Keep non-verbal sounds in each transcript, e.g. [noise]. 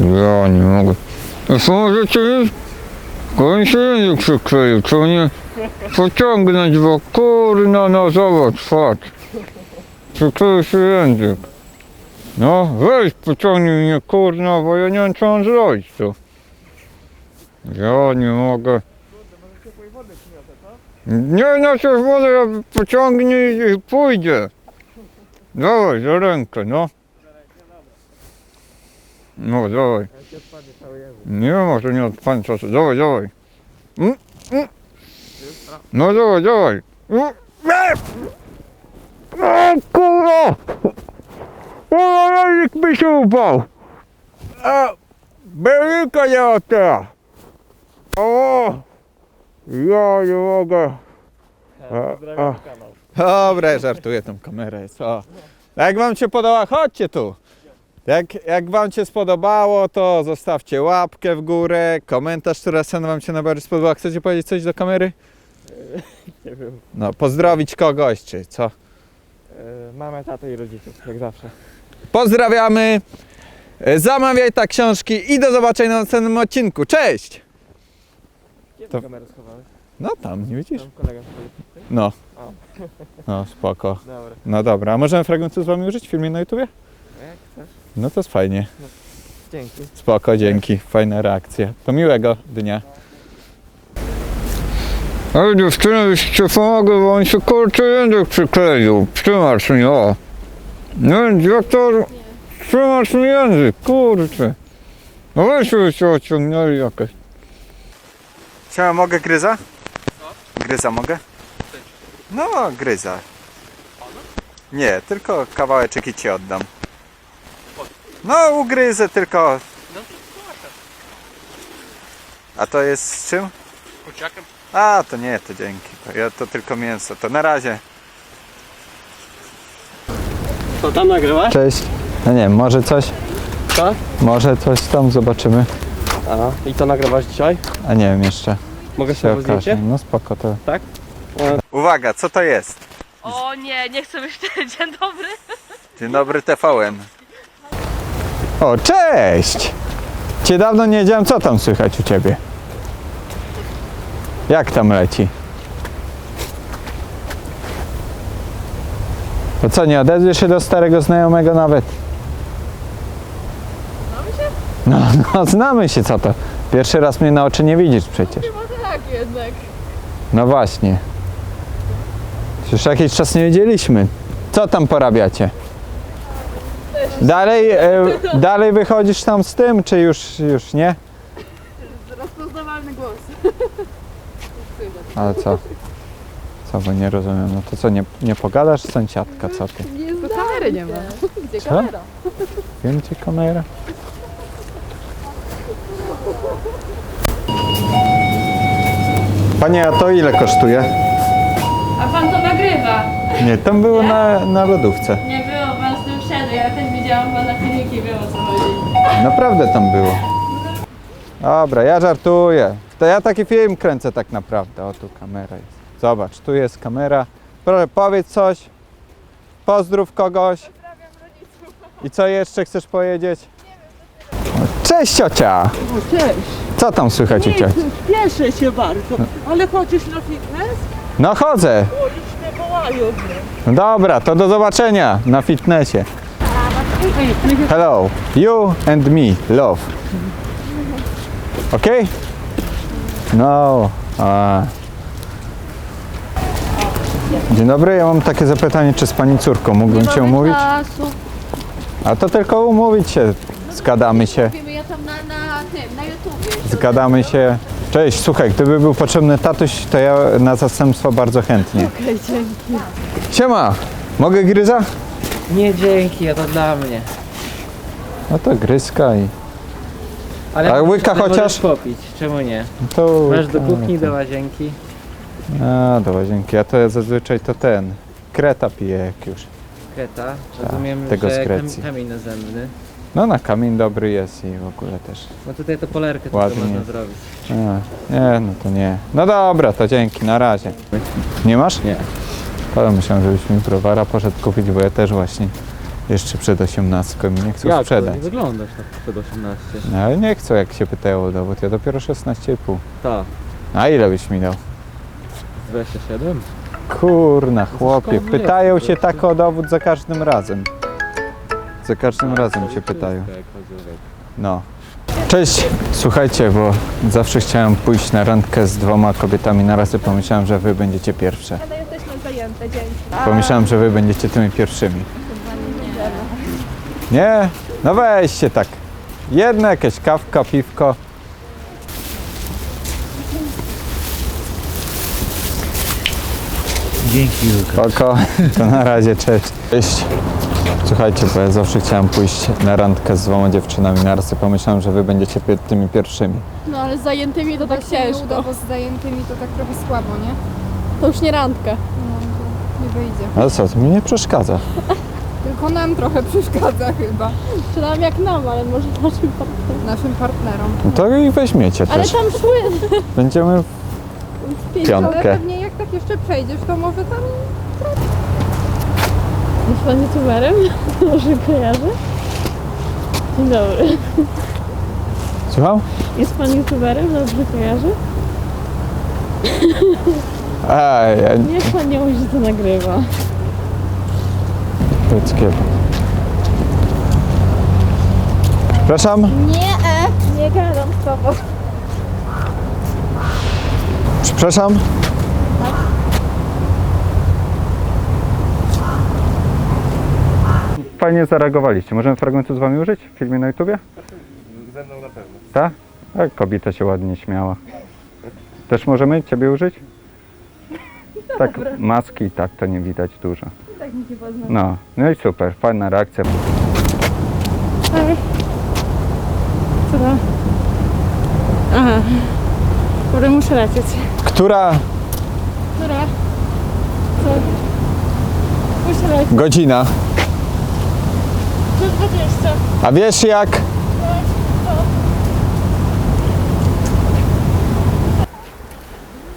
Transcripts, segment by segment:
Ja nie mogę. To możecie mi koń się język przykleił, co nie pociągnąć, bo kurna, no zobacz, patrz. Przykleił się język. No, weź pociągnij mnie, kurna, bo ja nie wiem, co mam zrobić tu. Ja nie mogę. Nie, na co wodę ja pociągnie i pójdzie. Dawaj, za rękę, no. No, dawaj. Nie może nie odpadnie czasu. Dawaj, dawaj. Mm, mm. No dawaj, dawaj. Mm, e! O kurwa! O, rolnik mi się upał. A, Berlika nie ma teraz. O! Ja nie mogę. A, a. Dobra, żartuję tą kamerę. Co? Jak wam się podoba, chodźcie tu. Jak, jak wam się spodobało, to zostawcie łapkę w górę, komentarz, która scena wam się najbardziej spodobała. Chcecie powiedzieć coś do kamery? [laughs] Nie wiem. No, pozdrowić kogoś, czy co? E, Mamę, tatę i rodziców, jak zawsze. Pozdrawiamy, e, zamawiaj ta książki i do zobaczenia na następnym odcinku. Cześć! Gdzie To- to... kamerę schowałeś? No tam, nie widzisz? Tam kolega stoi. No. O. No, spoko. Dobra. No dobra, a możemy fragmentu z wami użyć w filmie na YouTubie? No to jest fajnie. Dzięki. Spoko, dzięki. Fajna reakcja. To miłego dnia. Ale dziewczyny, byś ci pomogę, bo on się kurczę język przykleił. Trzymasz mnie, o. No więc to... Trzymasz mi język, kurczę. No weź się ociągnęli jakoś. Siema, mogę gryza? Gryza mogę? No, gryza. Nie, tylko kawałeczek i ci oddam. No, ugryzę tylko. A to jest z czym? Kurczakiem? A, to nie, to dzięki. To, ja, to tylko mięso. To na razie. To tam nagrywasz? Cześć. No nie wiem, może coś? Co? Może coś tam zobaczymy. A, i to nagrywasz dzisiaj? A nie wiem jeszcze. Mogę Się sobie okaże. zdjęcie? No spoko to. Tak? Uwaga, co to jest? O nie, nie chcę być [laughs] Dzień dobry. Dzień dobry TVN. O, cześć! Cię dawno nie wiedziałem, co tam słychać u ciebie. Jak tam leci? To co, nie odezwiesz się do starego znajomego nawet? Znamy się? No, no, znamy się, co to? Pierwszy raz mnie na oczy nie widzisz przecież. Chyba tak jednak. No właśnie. Już jakiś czas nie wiedzieliśmy. Co tam porabiacie? Dalej, e, dalej wychodzisz tam z tym, czy już, już nie? Rozpoznawalny głos. Ale co? Co, bo nie rozumiem. No to co, nie, nie pogadasz sąsiadka, co ty? Nie to kamery nie ma. Gdzie Co? kamera? Wiem cię kamera. Panie, a to ile kosztuje? A pan to nagrywa. Nie, tam było na, na lodówce. Nie widziałam pana filmiki, wiem o co chodzi. Naprawdę tam było. Dobra, ja żartuję. To ja taki film kręcę tak naprawdę. O, tu kamera jest. Zobacz, tu jest kamera. Proszę, powiedz coś. Pozdrów kogoś. I co jeszcze chcesz powiedzieć? Cześć ciocia! Cześć. Co tam słychać u Nie, cioci? spieszę się bardzo. Ale chodzisz na fitness? No chodzę. Mnie wołają. No Dobra, to do zobaczenia na fitnessie. Hello, you and me, love. Okay? No. A. Dzień dobry, ja mam takie zapytanie, czy z pani córką mógłbym cię umówić? czasu. A to tylko umówić się, zgadamy się, Mówimy, ja tam na, na tym, na YouTubie. zgadamy się. Cześć, słuchaj, gdyby był potrzebny tatuś, to ja na zastępstwo bardzo chętnie. Okej, dzięki. Siema, mogę gryza? Nie dzięki, a to dla mnie. No to gryzka i... Ale, A łyka ale chociaż? możesz popić, czemu nie? To... Masz do kuchni, do łazienki. A, do łazienki. Ja to ja zazwyczaj to ten. Kreta piję jak już. Kreta. Rozumiem, Tak, tego z że Grecji. kam, kamień nazemny. No na kamień dobry jest i w ogóle też. No tutaj to polerkę tylko Ładnie. można zrobić. A, nie, no to nie. No dobra, to dzięki, na razie. Nie masz? Nie. Ale myślałem, żebyś mi browara poszedł kupić, bo ja też właśnie Jeszcze przed 18 mi nie chcą Jak to? sprzedać. Nie wyglądasz tak przed 18. No ale nie chcą, jak się pytają o dowód. Ja dopiero 16,5. Tak. A ile byś mi dał? 27? Kurna, chłopie, pytają się tak o dowód za każdym razem. Za każdym razem cię pytają. Jak chodzi o wiek. No. Cześć, słuchajcie, bo zawsze chciałem pójść na randkę z dwoma kobietami naraz i pomyślałem, że wy będziecie pierwsze. Zajęte, dzięki. Pomyślałem, że wy będziecie tymi pierwszymi. Nie? No weźcie tak. Jedno jakieś kawka, piwko. Dzięki Łukasz. Oko, [laughs] to na razie, cześć. Cześć. Słuchajcie, bo ja zawsze chciałem pójść na randkę z dwoma dziewczynami i pomyślałem, że wy będziecie tymi pierwszymi. No ale z zajętymi to tak się nie ciężko. uda, bo z zajętymi to tak trochę słabo, nie? To już nie randka. Wyjdzie. Ale co, to mi nie przeszkadza. Tylko nam trochę przeszkadza chyba, Czy nam jak nam, ale może naszym partnerom. naszym partnerom. No to i weźmiecie Ale też. tam szły Będziemy w pięć. Piątkę. Ale pewnie jak tak jeszcze przejdziesz, to może tam... Jest pan youtuberem? [laughs] Może kojarzy? Dzień dobry. Słucham? Jest pan youtuberem? Dobrze kojarzy? [laughs] Ej, ja Niech pan nie mówi, że to nagrywa. Ludzkiego. Przepraszam? Nie, e, nie gadam z tobą. Przepraszam? Fajnie zareagowaliście. Możemy fragmentu z wami użyć w filmie na YouTubie? Ze mną na pewno. Tak? Tak, kobieta się ładnie śmiała. Też możemy ciebie użyć? Tak, maski tak to nie widać dużo. Tak mi się pozna. No, no i super, fajna reakcja. Co to? Aha. Muszę lecieć. Która Która? Co? Muszę lecieć. godzina? Do 20. A wiesz jak?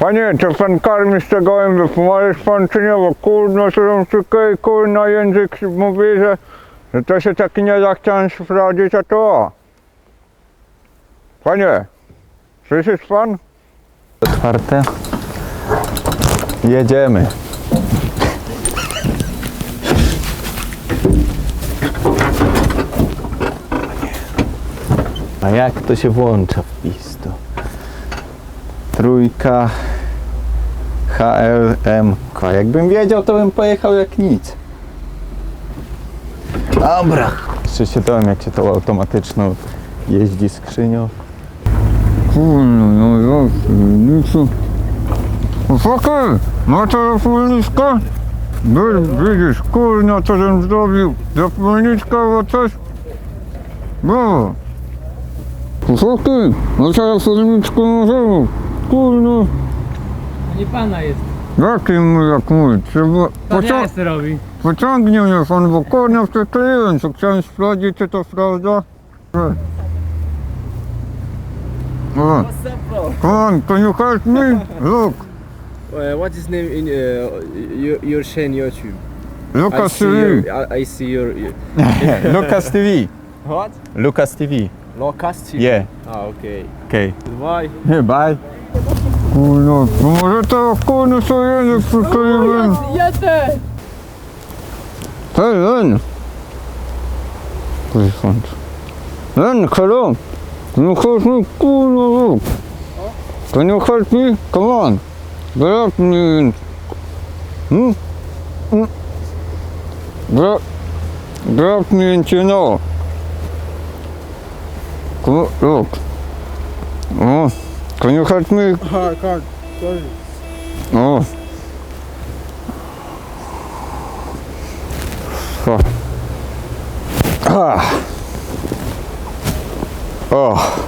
Panie, czy pan karmi z tego gołębie? Pomożesz pan czy nie? Bo kurno, on tylko kurna język mówi, że, że to się taki nie zachciałem sprawdzić, a to. Panie, słyszysz pan? Otwarte. Jedziemy. A jak to się włącza wpis to? Trójka HLM. Jakbym wiedział, to bym pojechał jak nic. Dobra. Jeszcze się dałem, jak się tą automatyczną jeździ skrzynią. Kurno, no nic. Chłopaki, macie zapalniczkę? Widzisz, kurno, co żem zrobił. Zapalniczka albo coś? No. Chłopaki, macie zapalniczkę na zewnątrz? Kurno. Nie pana jest. Jaki mój, jak mój? Trzeba... Pociąg... robi. Pociągnie mnie pan, bo kurno przykleiłem, co chciałem sprawdzić, czy to sprawdza. O. Come on, can you help me? Look, Uh, what is name in uh, your, your channel YouTube? I Lucas see TV. your, I, I see your, your [laughs] Lucas TV. what? Lucas TV. Locust TV. Yeah, Ah, okay. okay. Goodbye. Bye. Kurno, to może to kurno sobie język przykleiłem. Ja też. Hey, Len. Please, front. Len, hello. Can you help me? Kurno, look. Can you help me? Come on. Grab me. Hmm? Hmm? Grab, grab me and you know. Come on, look. Oh, can you help me? I can't. Sorry. Oh. Fuck. Ah. Oh.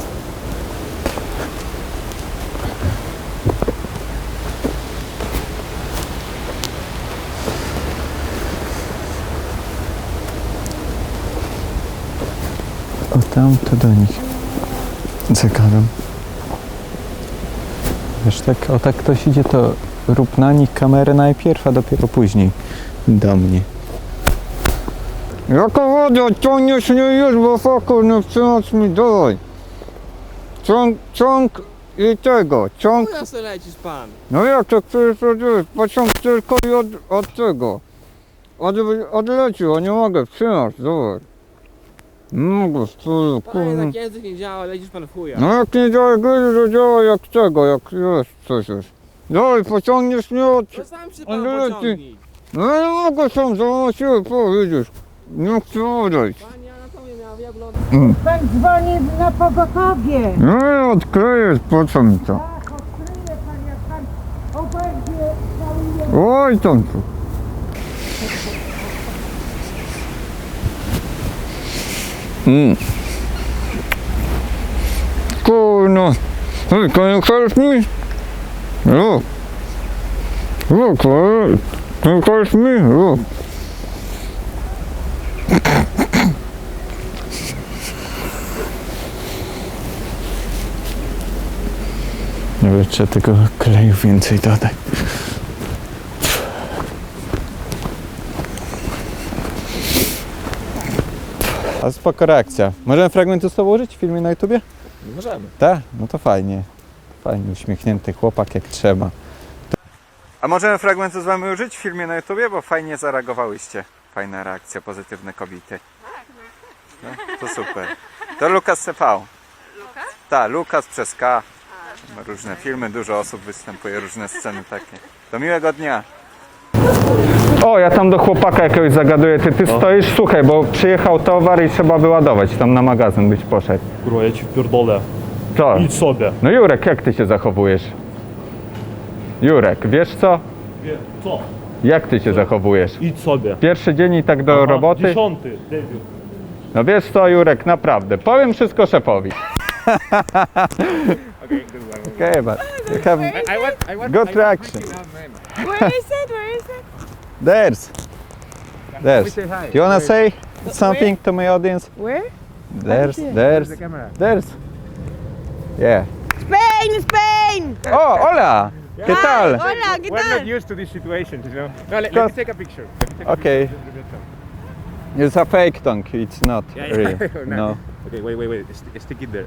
O tam to do nich zagadam. Wiesz, tak, o tak ktoś idzie, to rób na nich kamerę najpierw, a dopiero później do mnie. Jaka woda, ciągniesz mnie już, bo faku, no wciąż mi, dawaj. Ciąg, ciąg i tego, ciąg, Chuja se lecisz pan. no jak to chcesz zrobić, pociąg tylko i od, od tego. Od, odlecił, a nie mogę, trzymać, dawaj. Nie mogę, stulu, Panie, kurwa. tak język nie działa, lecisz pan w chuja. No jak nie działa gry, to działa jak tego, jak jest coś już. Dawaj, pociągniesz mnie od... To sam się pan leci. pociągnij. No ja nie mogę sam, za siłę, po, widzisz. Nie chcę odejść. Anatomię wjablona. Pan dzwoni na pogotowie. No ja odkleję, po co mi to? Tak, odkryje pan, jak pan obejdzie cały Oj, tam tu. Mm. Kurno. Look. Look, uh, can you help me? Look. Nie wiem, czy tego kleju więcej dodać. A spoko reakcja. Możemy fragmentu z tobą użyć w filmie na YouTubie? Możemy. Tak? No to fajnie. Fajnie uśmiechnięty chłopak jak trzeba. A możemy fragmentu z wami użyć w filmie na YouTubie? Bo fajnie zareagowałyście. Fajna reakcja, pozytywne kobiety. No, to super. To Lukas TV. Lukas? Tak, Lukas przez K. Ma różne filmy, dużo osób występuje, różne sceny takie. Do miłego dnia. O, ja tam do chłopaka jakiegoś zagaduję. Ty, ty stoisz, słuchaj, bo przyjechał towar i trzeba wyładować. Tam na magazyn byś poszedł. Kurwa, ja ci pierdolę. Co? Idź sobie. No Jurek, jak ty się zachowujesz? Jurek, wiesz co? Wie- Co? Jak ty się zachowujesz? Idź sobie. Pierwszy dzień i tak do Aha, roboty? Dziesiąty, debiut. No wiesz co, Jurek, naprawdę. Powiem wszystko szefowi. Okay, but you have good reaction. Where is it? Where is it? There's. There's. Do you wanna say something to my audience? Where? There's, there's, there's. Yeah. Spain, Spain! Oh, hola! ¿Qué tal? Hola, ¿qué tal? used to this situation, you know. No, let, let me take a picture. Okay. It's a fake tongue, it's not real. [laughs] No. Okay, wait, wait, wait. stick it there.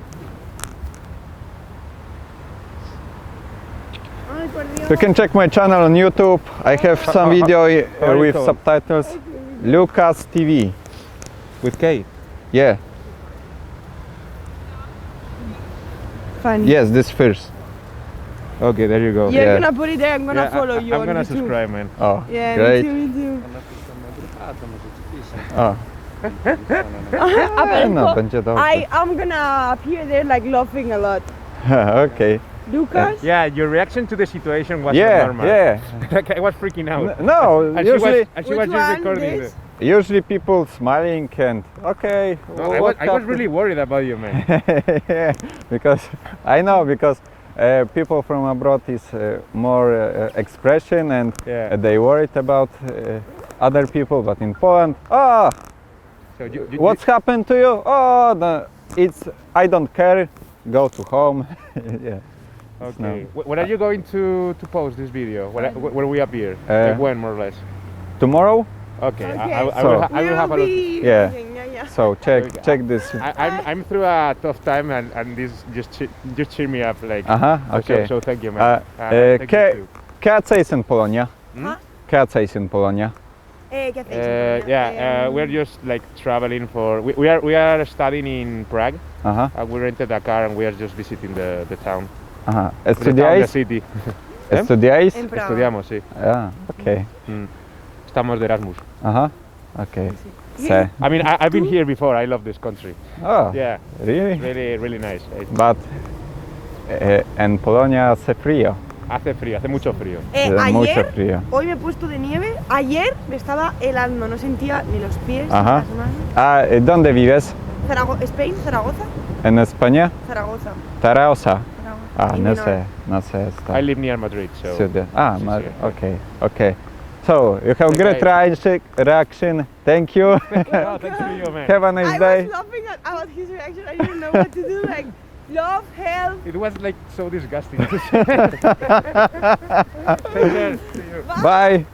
You can check my channel on YouTube. I have some video with subtitles. Lucas TV. With K. Yeah. Funny. Yes, this first. Okay, there you go. You're Yeah. gonna put it there, I'm gonna follow you I'm on gonna YouTube. subscribe, man. Oh, Yeah, great. me too, me too. Oh. Apple [laughs] ah, No. I am gonna appear there like laughing a lot. [laughs] okay. Lucas? Yeah, your reaction to the situation was normal. Yeah, yeah. [laughs] I was freaking out. No, [laughs] And she was, usually and she was just recording This? usually people smiling and okay. the. No, I, was, I was really worried about you, man. [laughs] yeah, because I know because uh, people from abroad is uh, more uh, expression and Yeah. they worried about uh, other people, but in Poland, oh, So you, you, what's happened to you? Oh, the, it's I don't care. Go to home. yeah. Okay. Wh- When are you going to, to post this video? When, wh- when we appear? Uh, like when, more or less? Tomorrow, Okay. I, Okay. I, I So- will, ha- I will have a look. Yeah. yeah, yeah. so check Okay. check this. I, I'm, I'm through a tough time and, and this just che- just cheer me up like Uh huh. Okay. so, thank you man. Uh, Uh, uh, thank ke- you. Kea in Polonia? Hmm? Kea in Polonia? Eh, ¿qué hacéis? Uh, yeah, uh, we're just like traveling for we, we are we are studying in Prague. Uh huh. Uh, we rented a car and we are just visiting the, the town. Uh the Estudiáis? city. [laughs] Estudiáis? En Praga. Estudiamos, sí. Ah, okay. Estamos de Erasmus. Huh. Okay. Se. I mean, I, I've been here before. I love this country. Oh, Yeah, really? really, really nice. But eh, en Polonia hace frío. Hace frío, hace mucho frío. Eh, Hace mucho ayer, frío. hoy me he puesto de nieve. Ayer me estaba helando, no sentía ni los pies, Ajá. ni las manos. Ah, ¿y ¿dónde vives? Zarago- Spain, Zaragoza, ¿En España? Zaragoza. Zaragoza. Zaragoza. Ah, no sé, no sé esta I live near Madrid, so. ciudad. Ah, Sí, ma- sí. okay, okay. So, you have great Okay. reaction, reaction. Thank you. [laughs] Oh, thanks to you, man. [laughs] have a nice I day. was laughing at, about his reaction. I didn't know what to do. Like, love, help. It was like so disgusting. [laughs] Take care. See you. Bye.